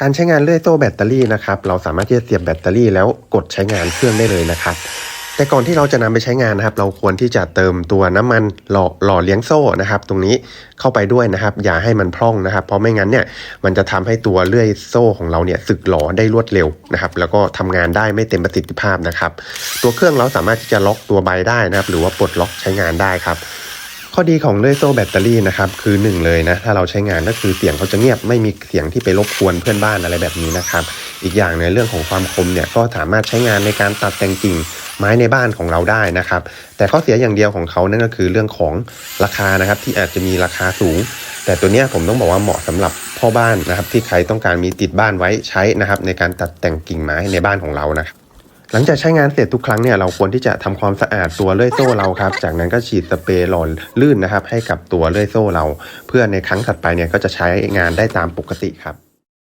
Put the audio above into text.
การใช้งานเลื่อยโซ่แบตเตอรี่นะครับ เราสามารถที่จะเสียบแบตเตอรี่แล้วกดใช้งานเครื่องได้เลยนะครับ แต่ก่อนที่เราจะนำไปใช้งานนะครับ เราควรที่จะเติมตัวน้ำมันหล่อหล่อเลี้ยงโซ่นะครับ ตรงนี้เข้าไปด้วยนะครับ อย่าให้มันพร่องนะครับ เพราะไม่งั้นเนี่ยมันจะทำให้ตัวเลื่อยโซ่ของเราเนี่ยสึกหล่อได้รวดเร็วนะครับ แล้วก็ทำงานได้ไม่เต็มประสิทธิภาพนะครับ ตัวเครื่องเราสามารถที่จะล็อกตัวใบได้นะครับ หรือว่าปลดล็อกใช้งานได้ครับ ข้อดีของเลื่อยโซ่แบตเตอรี่นะครับคือหนึ่งเลยนะถ้าเราใช้งานก็คือเสียงเขาจะเงียบไม่มีเสียงที่ไปรบกวนเพื่อนบ้านอะไรแบบนี้นะครับ อีกอย่างในเรื่องของความคมเนี่ยก็สามารถใช้งานในการตัดแต่งกิ่งไม้ในบ้านของเราได้นะครับ แต่ข้อเสียอย่างเดียวของเขานั่นก็คือเรื่องของราคานะครับที่อาจจะมีราคาสูง แต่ตัวเนี้ยผมต้องบอกว่าเหมาะสำหรับพ่อบ้านนะครับที่ใครต้องการมีติดบ้านไว้ใช้นะครับในการตัดแต่งกิ่งไม้ในบ้านของเรานะครับ หลังจากใช้งานเสร็จทุกครั้งเนี่ยเราควรที่จะทำความสะอาดตัวเลื่อยโซ่เราครับ จากนั้นก็ฉีดสเปรย์หล่อลื่นนะครับ ให้กับตัวเลื่อยโซ่เรา เพื่อในครั้งถัดไปเนี่ยก็จะใช้งานได้ตามปกติครับ